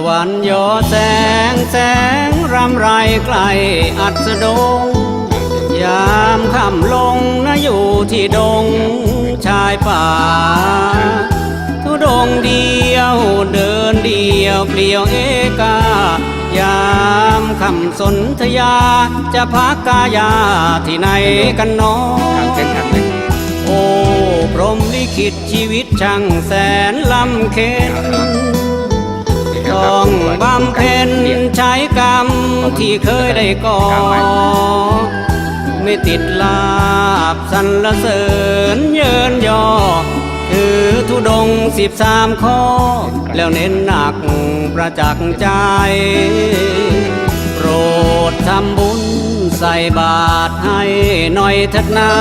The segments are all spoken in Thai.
ะวันยอแสงแสงรำไรไกลอัสดง ยามค่ำลงนะอยู่ที่ดงชายป่า ทุดงเดียวเดินเดียวเปลี่ยวเอกายามคำสนธยา จะพักกายาที่ไหนกันน้อทางเส้นทางเลยโอ้ พรหมลิขิตชีวิตช่างแสนลำเค็นต้ องบำเพ็ญใช้กรรมที่เคยได้ก่อ ไม่ติดลาบสรรเสริญเยินยอ ถือทุดงสิบสามข้อ แล้วเน้นหนักประจักษ์ใจ โปรดทำบุญใส่บาตรให้หน่อยเถิดนา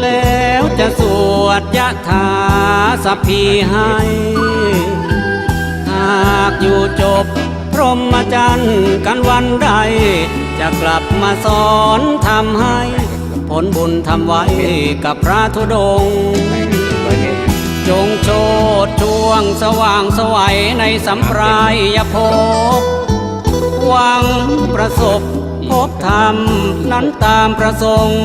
แล้วจะสวดยะถาสัพพีให้ากอยู่จบ พรหมจรรย์กันวันใด จะกลับมาสอนทำให้ ผลบุญทำไว้กับพระธุดงค์จงโชดช่วงสว่างสวัยในสัมปรายภพหวังประสบพบธรรมนั้นตามประสงค์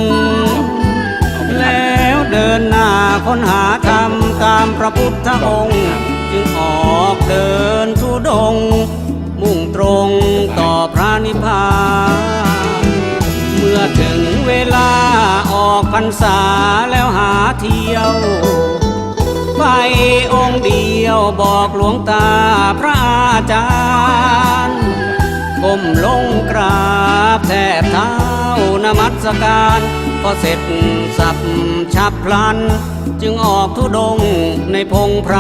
แล้วเดินหน้าค้นหาธรรมตามพระพุทธองค์ จึงออก เดินทุดง มุ่งตรงต่อพระนิพพาน เมื่อถึงเวลาออกพรรษาแล้วหาเที่ยว ไปองค์เดียวบอกหลวงตาพระอาจารย์ก้มลงกราบแทบเท้านมัสการพอเสร็จสับฉับพลัน จึงออกทุดงในพงไพร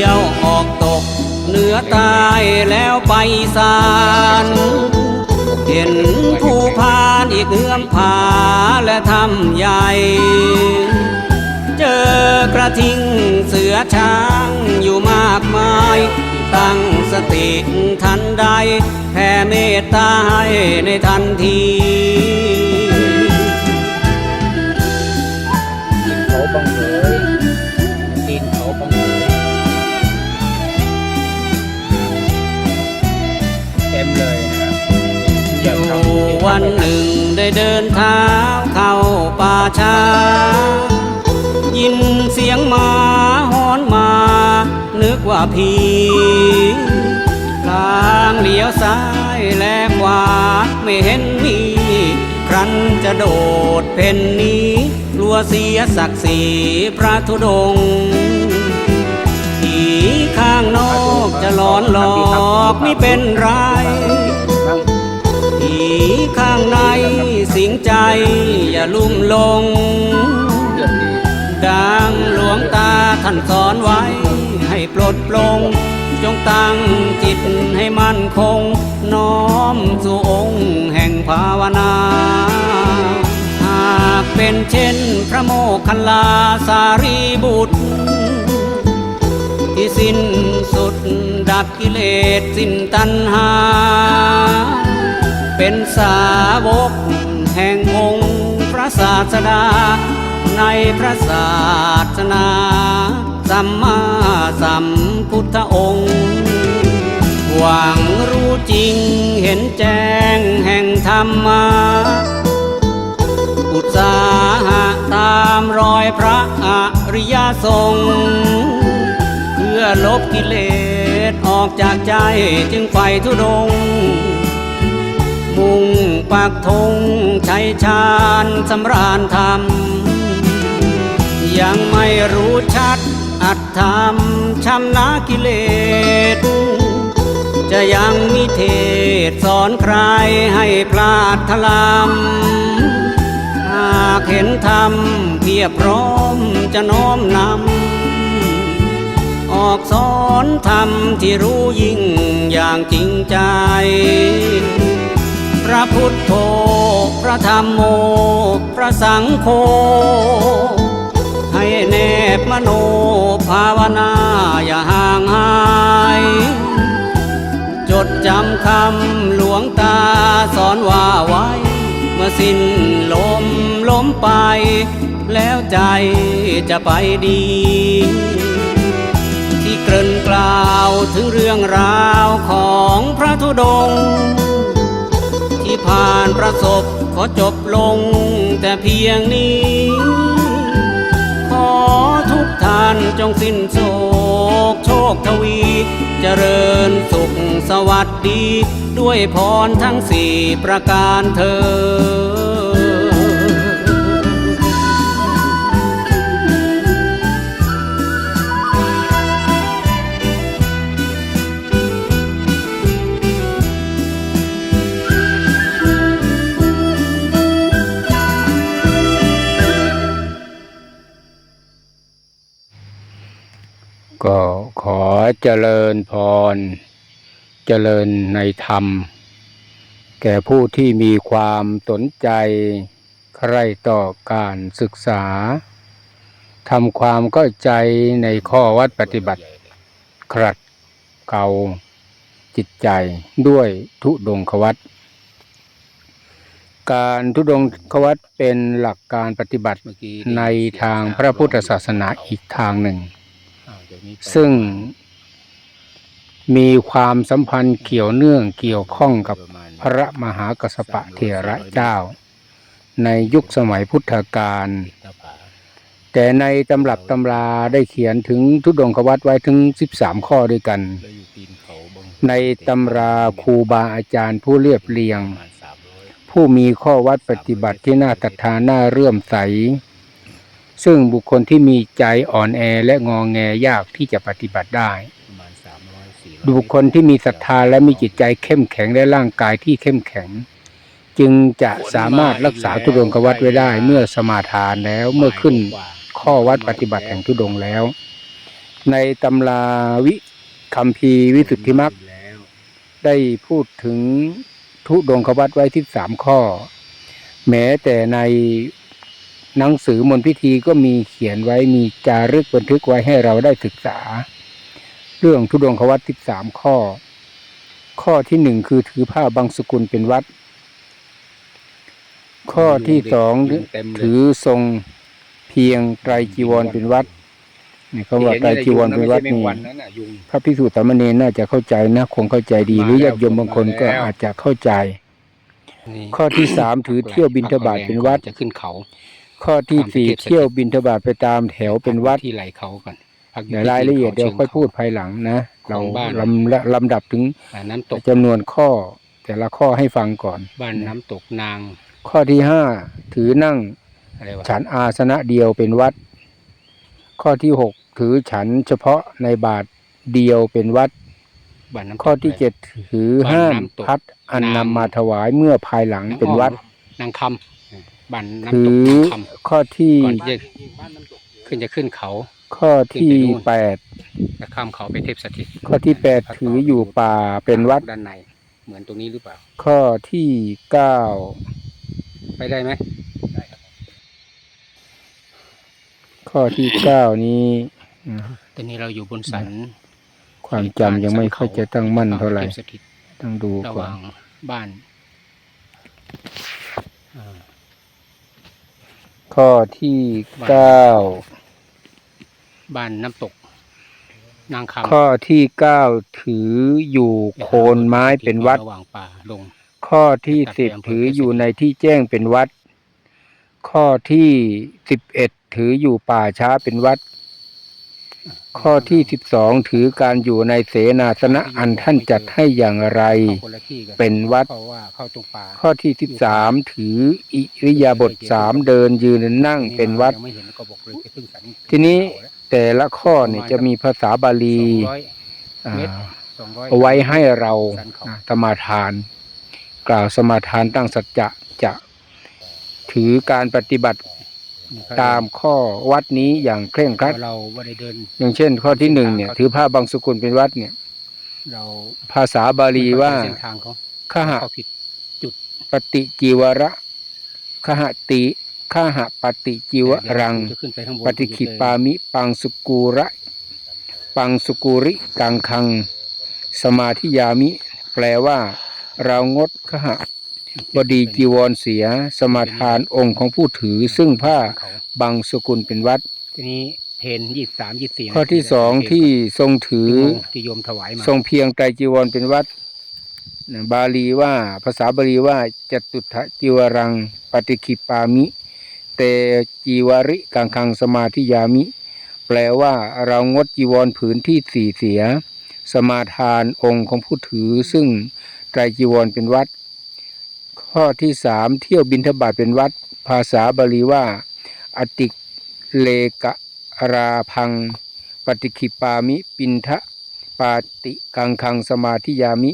ที่ยวออกตก เหนือใตายแล้วไปสานเห็นผู้พานอีกเอื้อมผาและทำใหญ่ เจอกระทิงเสือช้างอยู่มากมาย ตั้งสติทันใดแผ่เมตตาให้ในทันที วันหนึ่งได้เดินเท้าเข้าป่าช้า ยินเสียงหมาหอนมา นึกว่าผีทางเลี้ยวซ้ายและขวาไม่เห็นมี ครั้นจะโดดเพ่นหนี้กลัวเสียศักดิ์ศรีพระธุดงค์ผีข้างนอกจะหลอนหลอกไม่เป็นไรบ้างผี ข้างในสิงใจอย่าลุ่มลง ดังหลวงตาท่านสอนไว้ ให้ปลดปลง จงตั้งจิตให้มั่นคง น้อมสู่องค์แห่งภาวนาหากเป็นเช่นพระโมคคัลลาสารีบุตร ที่สิ้นสุดดับกิเลสสิ้นตัณหา เป็นสาวกแห่งองค์พระศาสดา ในพระศาสนาสัมมาสัมพุทธองค์ หวังรู้จริงเห็นแจ้งแห่งธรรมาอุตสาหะตามรอยพระอริยสงฆ์เพื่อลบกิเลสออกจากใจจึงไฟทุดง ปุ่งปักธงชัยชาญสำราญธรรม ยังไม่รู้ชัดอัตธรรมชำนากิเลส จะยังมีเทศสอนใครให้พลาดทลำหากเห็นธรรมเพียบพร้อมจะน้อมนำ ออกสอนธรรมที่รู้ยิ่งอย่างจริงใจ พระพุทธโธพระธรรมโม พระสังโฆให้แนบมโนภาวนาอย่าห่างหาย จดจำคำหลวงตาสอนว่าไว้ เมื่อสิ้นลมล้มไป แล้วใจจะไปดี ที่เกริ่นกล่าวถึงเรื่องราวของพระธุดงค์ ประสบขอจบลงแต่เพียงนี้ ขอทุกท่านจงสิ้นโศกโชคทวี เจริญสุขสวัสดี ด้วยพรทั้งสี่ประการเธอ เจริญพร เจริญในธรรม แก่ผู้ที่มีความสนใจ ใคร่ต่อการศึกษาทำความเข้าใจในข้อวัดปฏิบัติ ครัดเกลาจิตใจด้วยทุดงควัตการทุดงควัตเป็นหลักการปฏิบัติในทางพระพุทธศาสนาอีกทางหนึ่ง ซึ่ง มีความสัมพันธ์เกี่ยวเนื่องเกี่ยวข้องกับพระมหากสปะเถระเจ้า ในยุคสมัยพุทธกาลแต่ในตำรับตำราได้เขียนถึงทุดงควัตไว้ถึง 13 ข้อด้วยกัน ในตำราครูบาอาจารย์ผู้เรียบเรียง ผู้มีข้อวัดปฏิบัติที่น่าศรัทธาน่าเรื่อมใส ซึ่งบุคคลที่มีใจอ่อนแอและงองแงยากที่จะปฏิบัติได้ บุคคลที่มีศรัทธาและมีจิตใจเข้มแข็งและร่างกายที่เข้มแข็ง จึงจะสามารถรักษาทุดงควัตไว้ได้ เมื่อสมาทานแล้วเมื่อขึ้นข้อวัดปฏิบัติแห่งทุดงแล้ว ในตำราวิคัมภีวิสุทธิมรรคได้พูดถึงทุดงควัตไว้ที่สามข้อ แม้แต่ในหนังสือมนพิธีก็มีเขียนไว้มีจารึกบันทึกไว้ให้เราได้ศึกษา เรื่องทุดงควัตที่สามข้อ ข้อที่หนึ่งคือถือผ้าบางสกุลเป็นวัด ข้อที่สองถือทรงเพียงไตรจีวรเป็นวัดนี่เขาว่าไตรจีวรเป็นวัดนี่พระภิกษุสามเณรน่าจะเข้าใจนะคงเข้าใจดี หรือญาติโยมบางคนก็อาจจะเข้าใจ ข้อที่สามถือเที่ยวบินทบาทเป็นวัดจะขึ้นเขา ข้อที่สี่เที่ยวบินทบาทไปตามแถวเป็นวัดที่ไหลเขาก่อน พักเดี๋ยวรายละเอียดเดี๋ยวค่อยพูดภายหลังนะ เราของบ้านลำลำดับถึงอ่าน้ำตกจำนวนข้อ แต่ละข้อให้ฟังก่อน บ้านน้ำตกนาง ข้อที่ห้าถือนั่งอะไรวะฉันอาสนะเดียวเป็นวัด ข้อที่หกถือฉันเฉพาะในบาทเดียวเป็นวัดบ้านน้ำตกข้อที่เจ็ดถือห้ามพัดอันนำมาถวายเมื่อภายหลังเป็นวัดนางคำบ้านถืน้ำตกอนางคข้อที่ำก่อนที่จะขึ้นจะขึ้นเขา ข้อที่แปดจะข้ามเขาไปเทพสถิต ข้อที่แปดถืออยู่ป่าเป็นวัดด้านในเหมือนตรงนี้หรือเปล่า ข้อที่เก้าไปได้ไหมข้อที่เก้านี้อืมตอนนี้เราอยู่บนสัน ความจำยังไม่ค่อยจะตั้งมั่นเท่าไหร่ทพสถิตต้องดูระหก่อว่านงบ้านอ่าข้อที่เก้า บ้านน้ำตก นางคำข้อที่เก้าถืออยู่โคนไม้เป็นวัด ระหว่างป่าลง ข้อที่สิบถืออยู่ในที่แจ้งเป็นวัด ข้อที่สิบเอ็ดถืออยู่ป่าช้าเป็นวัด ข้อที่สิบสองถือการอยู่ในเสนาสนะอันท่านจัดให้อย่างไรเข้าคนละที่กันเป็นวัด เพราะว่าเข้าตรงป่าข้อที่สิบสามถืออิริยาบถสามเดินยืนนั่งเป็นวัด ยังไม่เห็นก็บอกเลยไปขึ้นสันทีนี้แต่ละข้อเนี่ยจะมีภาษาบาลีสองร้อยอ่าเมตรสองร้อยเอาไว้ให้เราสันเขาอ่าสมาทาน กล่าวสมาทานตั้งสัจจะจะถือการปฏิบัติตามข้อวัดนี้อย่างเคร่งครัดเราไม่ได้เดินอย่างเช่น ข้อที่หนึ่งเนี่ย ถือผ้าบางสกุลเป็นวัดเนี่ยเราภาษาบาลีว่าเส้นทางเขาขหะเขาผิดปฏิจีวระขหติ ขหะปฏิจีวรังจะขึ้นไปข้างบนปฏิขิปามิปังสุกูระปังสุกูริกังคัง สมาธิยามิ แปลว่า เรางดขหะบดีจีวรเสีย สมาทานองค์ของผู้ถือ ซึ่งผ้าเขาบางสกุลเป็นวัดทีนี้เพนยี่สามยี่สี่ข้อที่สองที่ทรงถือที่โยมถวายมาทรงเพียงไตรจีวรเป็นวัดนะบาลีว่าภาษาบาลีว่าจตุทะจีวรัง ปฏิคิปามิ เตจีวริกังคังสมาธิยามิ แปลว่าเรางดจีวรผืนที่สี่เสีย สมาทานองค์ของผู้ถือ ซึ่งไตรจีวรเป็นวัด ข้อที่สามเที่ยวบินทบาทเป็นวัด ภาษาบาลีว่า อติเลกะราพัง ปฏิคิปามิปินทะปาติกังคังสมาธิยามิ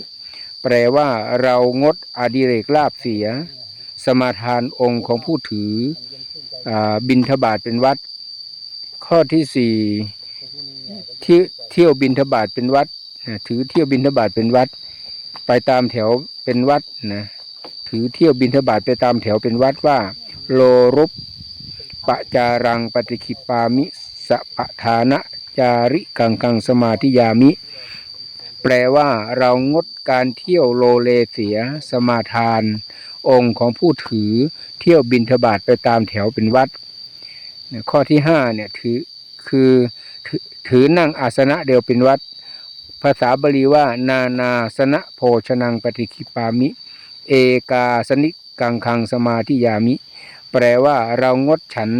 แปลว่าเรางดอดิเรกลาบเสีย สมาทานองค์ของผู้ถือ บินทบาทเป็นวัด ข้อที่สี่เที่ยวเที่ยวบินทบาทเป็นวัดถือเที่ยวบินทบาทเป็นวัด ไปตามแถวเป็นวัดนะถือเที่ยวบินทบาทไปตามแถวเป็นวัดว่า โลรุปปะจารังปฏิคิปามิสปะฐานะจาริกังกังสมาธิยามิ แปลว่าเรางดการเที่ยวโลเลเสีย สมาทาน องค์ของผู้ถือเที่ยวบินทบาทไปตามแถวเป็นวัด ข้อที่ห้าเนี่ยถือคือถือถือนั่งอาสนะเดียวเป็นวัด ภาษาบาลีว่า นานาสนะโภชนังปฏิคิปามิ เอกาสนิกังคังสมาธิยามิ แปลว่าเรางดฉัน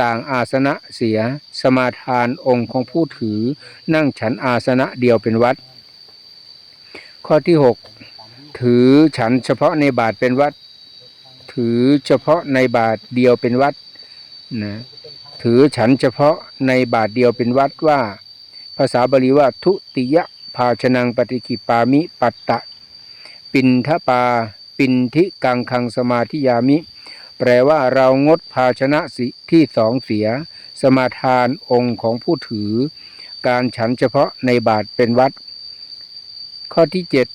ต่างอาสนะเสีย สมาทานองค์ของผู้ถือ นั่งฉันอาสนะเดียวเป็นวัด ข้อที่หกถือฉันเฉพาะในบาทเป็นวัด ถือเฉพาะในบาทเดียวเป็นวัดนะถือฉันเฉพาะในบาทเดียวเป็นวัดว่า ภาษาบาลีว่าทุติยภาชนังปฏิกิปามิปัตตะ ปินทปา ปินทิกังคังสมาธิยามิ แปลว่าเรางดภาชนะสิที่สองเสีย สมาทานองค์ของผู้ถือ การฉันเฉพาะในบาทเป็นวัด ข้อที่เจ็ด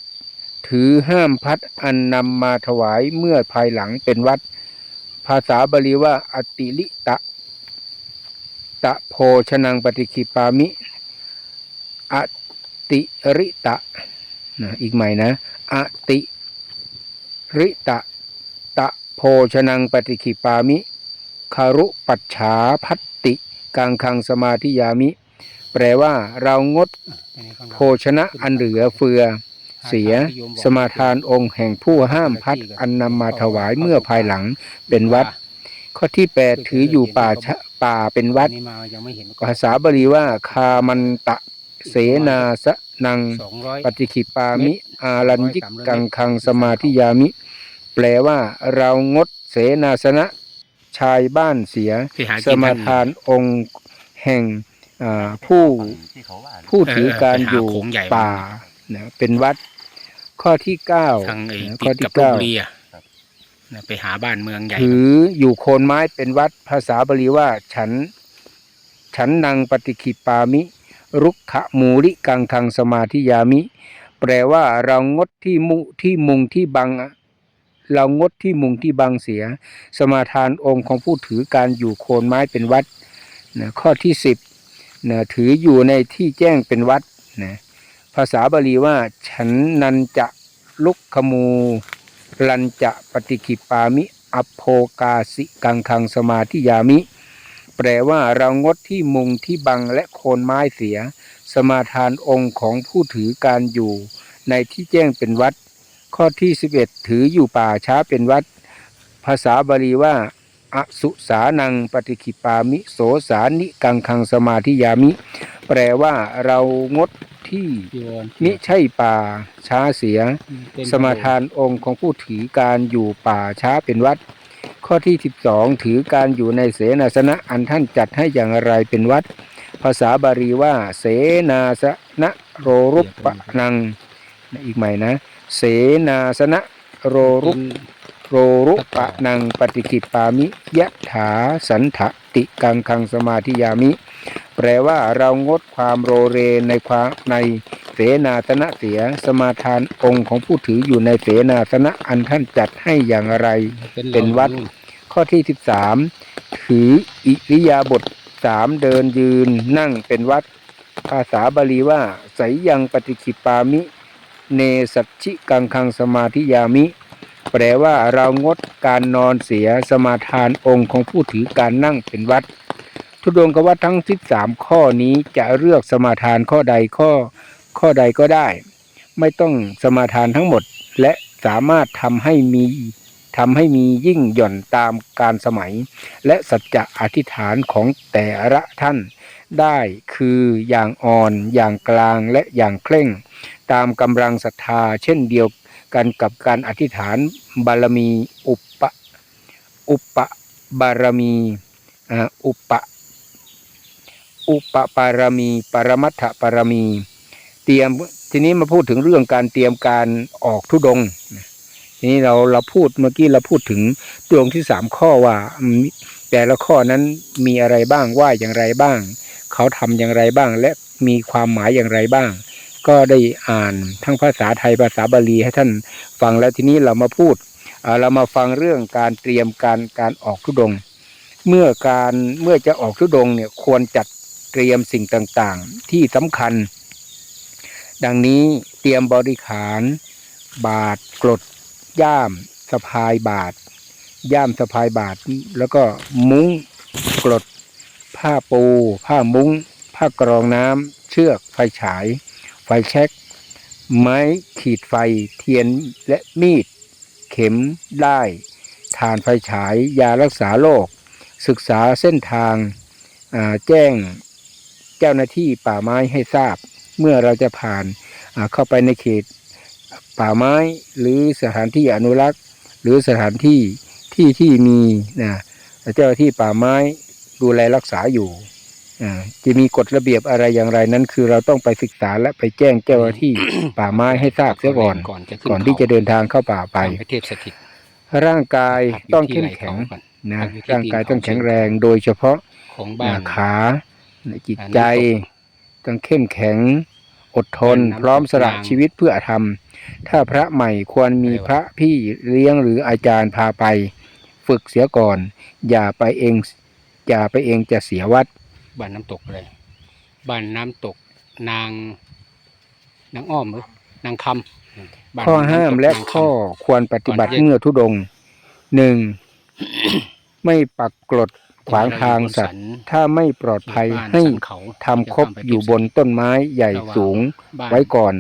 ถือห้ามพัดอันนำมาถวายเมื่อภายหลังเป็นวัด ภาษาบาลีว่าอติลิตะ ตะโพชนังปฏิคิปามิ อติริตะนะอีกใหม่นะ อติริตะ ตะโพชนังปฏิคิปามิคารุปัจฉาพัตติ กังคังสมาธิยามิ แปลว่าเรางดโภชนะอันเหลือเฟือ เสียสมาทานองค์แห่งผู้ห้ามพัดอันนำมาถวายเมื่อภายหลังเป็นวัด ข้อที่แปดถืออยู่ป่าชะป่าเป็นวัดนี่มายังไม่เห็นภาษาบาลีว่าคามันตะเสนาสนังสองร้อยปฏิคิปามิ อารัญญิกกังคังสมาธิยามิ แปลว่าเรางดเสนาสนะชายบ้านเสียที่หาสกินมากันทานองค์แห่ง อ่าผู้ที่เขาว่าผู้ถือการเออไปหาอยู่โขงใหญ่มาป่านะเป็นวัดข้อที่เก้าทางไอ้นะติข้อดที่กับลพเก้าบุรีอะนะไปหาบ้านเมืองใหญ่ถืออยู่โคนไม้เป็นวัดภาษาบาลีว่า ฉัน ฉันนางปฏิคิปามิ รุกขมูลิกังคังสมาธิยามิ แปลว่าเรางดที่มุที่มุงที่บังอะเรางดที่มุงที่บังเสีย สมาทานองค์ของผู้ถือการอยู่โคนไม้เป็นวัดนะข้อที่สิบ นะถืออยู่ในที่แจ้งเป็นวัดนะภาษาบาลีว่า ฉันนันจะลุกขมูลันจะปฏิคิปามิอโภกาสิกังคังสมาธิยามิ แปลว่าเรางดที่มุงที่บังและโคนไม้เสีย สมาทานองค์ของผู้ถือการอยู่ ในที่แจ้งเป็นวัด ข้อที่ 11 ถืออยู่ป่าช้าเป็นวัด ภาษาบาลีว่า อสุสานังปฏิคิปามิโสสานิกังคังสมาธิยามิ แปลว่าเรางดที่จีวรมิใช่ป่าช้าเสียเป็นสมาทานองค์ของผู้ถือการอยู่ป่าช้าเป็นวัด ข้อที่12ถือการอยู่ในเสนาสนะอันท่านจัดให้อย่างไรเป็นวัด ภาษาบาลีว่า เสนาสนะโรรุปปะนังอีกใหม่นะ เสนาสนะโรรุป โรรุปะนังปฏิกิปปามิยะถาสันถติกังคังสมาธิยามิ แปลว่าเรางดความโรเรในความในเสนาสนะเสียสมาทานองค์ของผู้ถืออยู่ในเสนาสนะอันท่านจัดให้อย่างไรเป็นวัด ข้อที่13ถืออิริยาบถสามเดินยืนนั่งเป็นวัด ภาษาบาลีว่าไสยยังปฏิคิปปามิ เนสัชชิกังคังสมาธิยามิ แปลว่าเรางดการนอนเสียสมาทานองค์ของผู้ถือการนั่งเป็นวัด ทุดงกวัดทั้งสิบสามข้อนี้จะเลือกสมาทานข้อใดข้อข้อใดก็ได้ ไม่ต้องสมาทานทั้งหมด และสามารถทำให้มีทำให้มียิ่งหย่อนตามการสมัย และสัจจะอธิษฐานของแต่ละท่านได้คืออย่างอ่อน อย่างกลางและอย่างเคร่ง ตามกำลังศรัทธาเช่นเดียว กันกับการอธิษฐานบารมีอุปะอุปบารมีอ่าอุปอุปปารมีปรมัตถปารมี เตรียมทีนี้มาพูดถึงเรื่องการเตรียมการออกทุดงนะทีนี้เราเราพูดเมื่อกี้เราพูดถึงดวงที่สามข้อว่า แต่ละข้อนั้นมีอะไรบ้างว่าอย่างไรบ้าง เขาทำอย่างไรบ้าง และมีความหมายอย่างไรบ้าง ก็ได้อ่านทั้งภาษาไทยภาษาบาลีให้ท่านฟังแล้วทีนี้เรามาพูดเรามาฟังเรื่องการเตรียมการการออกทุดง เมื่อการเมื่อจะออกทุดงเนี่ยควรจัดเตรียมสิ่งต่างๆ ที่สำคัญ ดังนี้เตรียมบริขาร บาทกรดย่ามสะพายบาท ย่ามสะพายบาท แล้วก็มุ้งกรดผ้าปู ผ้ามุ้ง ผ้ากรองน้ำเชือกไฟฉาย ไฟแช็ก ไม้ขีดไฟ เทียนและมีด เข็มได้ฐานไฟฉาย ยารักษาโรค ศึกษาเส้นทางาแจ้งเจ้าหน้าที่ป่าไม้ให้ทราบ เมื่อเราจะผ่านาเข้าไปในเขตป่าไม้หรือสถานที่อนุรักษ์ หรือสถานที่ที่ที่มีนะเจ้าหน้าที่ป่าไม้ดูแลรักษาอยู่ จะมีกฎระเบียบอะไรอย่างไรนั้น คือเราต้องไปศึกษาและไปแจ้งเจ้าหน้าที่ป่าไม้ให้ทราบเสียก่อนก่อนจะขึ้นก่อนที่จะเดินทางเข้าป่าไปไปเทพสถิตร่างกายพักยู่ต้องที่เข้มไหล่แข็งเขาก่อนนะพักอยู่ที่ร่างกายตีนเขาต้องแข็งแรงโดยเฉพาะของบ้านขาจิตอ่าใจน้ำตต้องเข้มแข็งอดทนน้ำตกพร้อมสละนางชีวิตเพื่อทำถ้าพระใหม่ควรมีอะไรวะพระพี่เลี้ยงหรืออาจารย์พาไป ฝึกเสียก่อน อย่าไปเองอย่าไปเองจะเสียวัด บ้านน้ำตกอะไรบ้านน้ำตกนาง นางอ้อมหรือนางคำบ้นข้อห้ามน้ำตกและนางคำข้อควรปฏิบัติก่อนที่จะเมื่อทุดงค์หนึ่งไม่ปักกรดขวางทางสัตว์ ถ้าไม่ปลอดภัยบ้านให้สันเขาทำครบอยู่บนต้นไม้ใหญ่สูงบ้านไว้ก่อน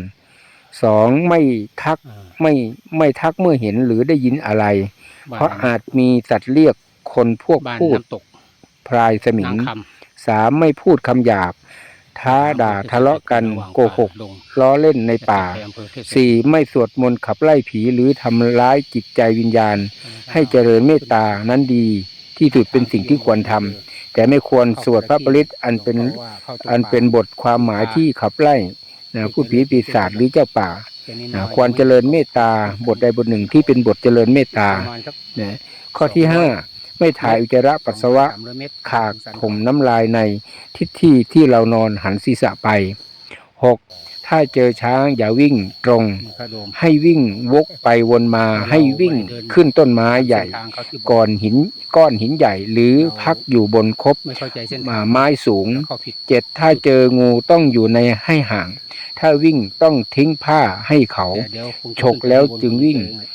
สองไม่ทักอ่าไม่ไม่ทักเมื่อเห็นหรือได้ยินอะไรบ้นเพราะอาจมีสัตว์เรียกคนพวกบ้านพูดน้ำตกพรายสมินางงคำ สามไม่พูดคำหยาบ ท้าด่าทะเลาะกันโกหกล้อเล่นในป่าสี่ไม่สวดมนต์ขับไล่ผีหรือทำร้ายจิตใจวิญญาณ ให้เจริญเมตตานั้นดีที่สุดเป็นสิ่งที่ควรทำแต่ไม่ควรสวดพระปริตอันเป็นอันเป็นบทความหมายที่ขับไล่นะผู้ผีปีศาจหรือเจ้าป่านะควรเจริญเมตตาบทใดบทหนึ่งที่เป็นบทเจริญเมตตานะข้อที่ห้า ไม่ถ่ายอุจจาระปัสสาวะขากถมน้ำลายในทิศที่ที่เรานอนหันศีรษะไปหกถ้าเจอช้างอย่าวิ่งตรง ให้วิ่งวกไปวนมาให้วิ่งขึ้นต้นไม้ใหญ่ ก่อนหินก้อนหินใหญ่หรือพักอยู่บนคบไม่เข้าใจเส้นอ่าไม้สูงเข้าผิดเจ็ดถ้าเจองูต้องอยู่ในให้ห่าง ถ้าวิ่งต้องทิ้งผ้าให้เขาแต่เดี๋ยวคงจะฉกแล้วจึงวิ่งอ่า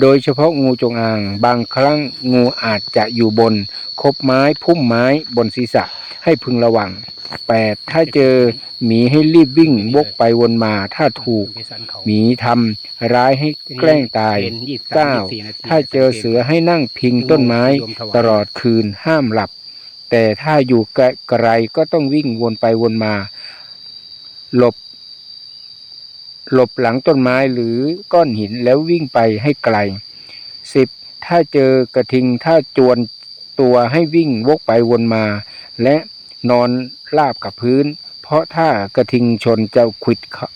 โดยเฉพาะงูจงอาง บางครั้งงูอาจจะอยู่บนคบไม้พุ่มไม้บนศีรษะให้พึงระวัง 8. ถ้าเจอหมีให้รีบวิ่งวกไปวนมาถ้าถูกหมีทำร้ายให้แกล้งตายเก้าถ้าเจอเสือให้นั่งพิงต้นไม้ ตลอดคืนห้ามหลับ แต่ถ้าอยู่ไกลก็ต้องวิ่งวนไปวนมา หลบ หลบหลังต้นไม้หรือก้อนหินแล้ววิ่งไปให้ไกลสิบถ้าเจอกระทิงถ้าจวนตัวให้วิ่งวกไปวนมา และนอนราบกับพื้น เพราะถ้ากระทิงชนจะขวิดเขา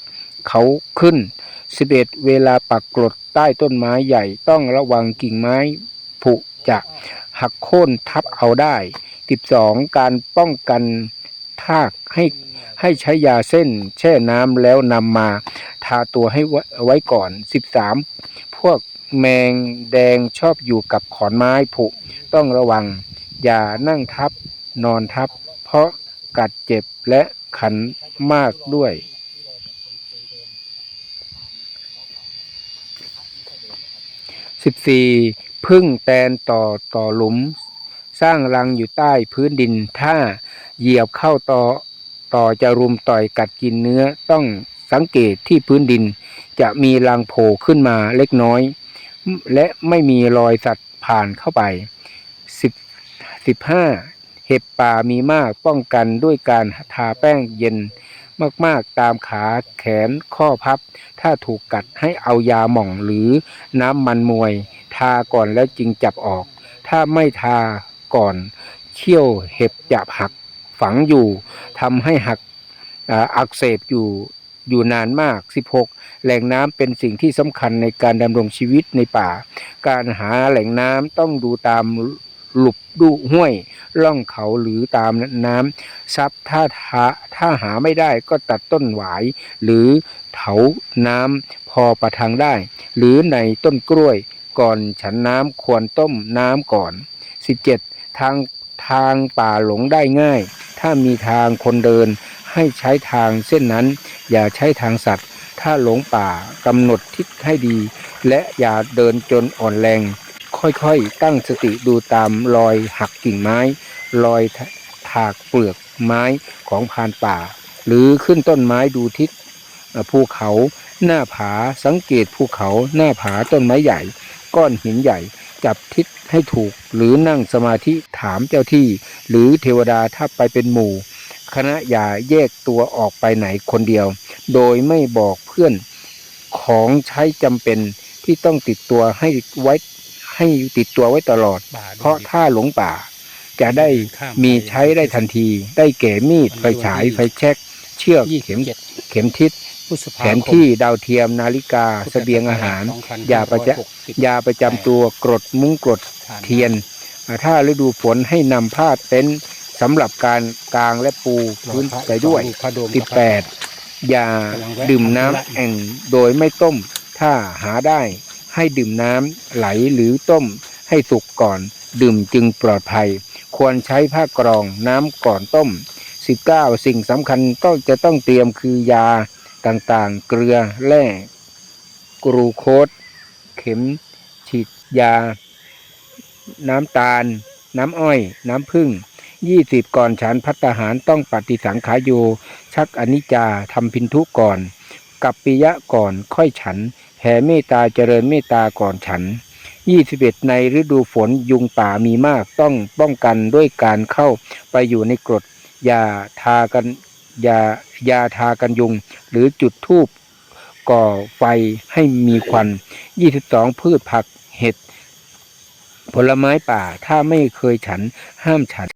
เขาขึ้นสิบเอ็ดเวลาปักกรดใต้ต้นไม้ใหญ่ต้องระวังกิ่งไม้ผุจะหักโค่นทับเอาได้สิบสองการป้องกัน ทาให้ให้ใช้ยาเส้นแช่น้ำแล้วนำมาทาตัวให้ไว้ไว้ก่อน 13 พวกแมงแดงชอบอยู่กับขอนไม้ผุต้องระวัง อย่านั่งทับ นอนทับ เพราะกัดเจ็บและขันมากด้วย 14. พึ่งแตนต่อต่อหลุม สร้างรังอยู่ใต้พื้นดินถ้า เหยียบเข้าต่อต่อจะรุมต่อยกัดกินเนื้อต้องสังเกตที่พื้นดิน จะมีรังโผล่ขึ้นมาเล็กน้อย และไม่มีรอยสัตว์ผ่านเข้าไปสิบสิบห้าเห็บป่ามีมากป้องกันด้วยการทาแป้งเย็นมากๆตามขาแขนข้อพับ ถ้าถูกกัดให้เอายาหม่องหรือน้ำมันมวย ทาก่อนแล้วจึงจับออก ถ้าไม่ทาก่อนเขี้ยวเห็บจะหัก ฝังอยู่ทำให้หักอักเสบอยู่อยู่นานมาก 16 แหล่งน้ำเป็นสิ่งที่สำคัญในการดำรงชีวิตในป่า การหาแหล่งน้ำต้องดูตามหลุบดูห้วยร่องเขาหรือตามน้ำซับถ้าถ้าถ้าหาไม่ได้ก็ตัดต้นหวาย หรือเถาน้ำพอประทังได้ หรือในต้นกล้วยก่อนฉันน้ำควรต้มน้ำก่อน 17. ทางทางป่าหลงได้ง่าย ถ้ามีทางคนเดิน ให้ใช้ทางเส้นนั้น อย่าใช้ทางสัตว์ ถ้าหลงป่ากำหนดทิศให้ดี และอย่าเดินจนอ่อนแรง ค่อยๆ ตั้งสติดูตามรอยหักกิ่งไม้ รอยถากเปลือกไม้ของพานป่า หรือขึ้นต้นไม้ดูทิศภูเขาหน้าผาสังเกตภูเขาหน้าผาต้นไม้ใหญ่ ก้อนหินใหญ่ จับทิศ ให้ถูก หรือนั่งสมาธิถามเจ้าที่ หรือเทวดาถ้าไปเป็นหมู่ คณะอย่าแยกตัวออกไปไหนคนเดียว โดยไม่บอกเพื่อนของใช้จำเป็นที่ต้องติดตัวให้ไว้ให้ติดตัวไว้ตลอด เพราะถ้าหลงป่า จะได้มีใช้ได้ทันที ได้แก่มีดไฟฉายไฟแช็ก เชือกเข็มเข็มทิศ แผนที่ดาวเทียมนาฬิกาเสบียงอาหารยาประจะยาประจำตัวกรดมุ้งกรดเทียนอ่าถ้าฤดูฝนให้นำผ้าเต็นท์สำหรับการกางและปูพื้นไปด้วย18อย่าดื่มน้ำแอ่งโดยไม่ต้ม ถ้าหาได้ให้ดื่มน้ำไหลหรือต้มให้สุกก่อน ดื่มจึงปลอดภัย ควรใช้ผ้ากรองน้ำก่อนต้ม 19 สิ่งสำคัญต้องจะต้องเตรียมคือยา ต่างๆ เกลือแร่กรูโคสเข็ม ฉีดยา น้ำตาล น้ำอ้อย น้ำผึ้ง20ก่อนฉันพัตตาหารต้องปฏิสังขายโย ชักอนิจจาทำพินทุก่อน กับปิยะก่อนค่อยฉันแผ่เมตตาเจริญเมตตาก่อนฉัน21ในฤดูฝนยุงป่ามีมากต้องป้องกันด้วยการเข้าไปอยู่ในกรดอย่าทากัน ยายาทากันยุง หรือจุดทูบก่อไฟให้มีควัน 22 พืชผักเห็ด ผลไม้ป่าถ้าไม่เคยฉันห้ามฉัน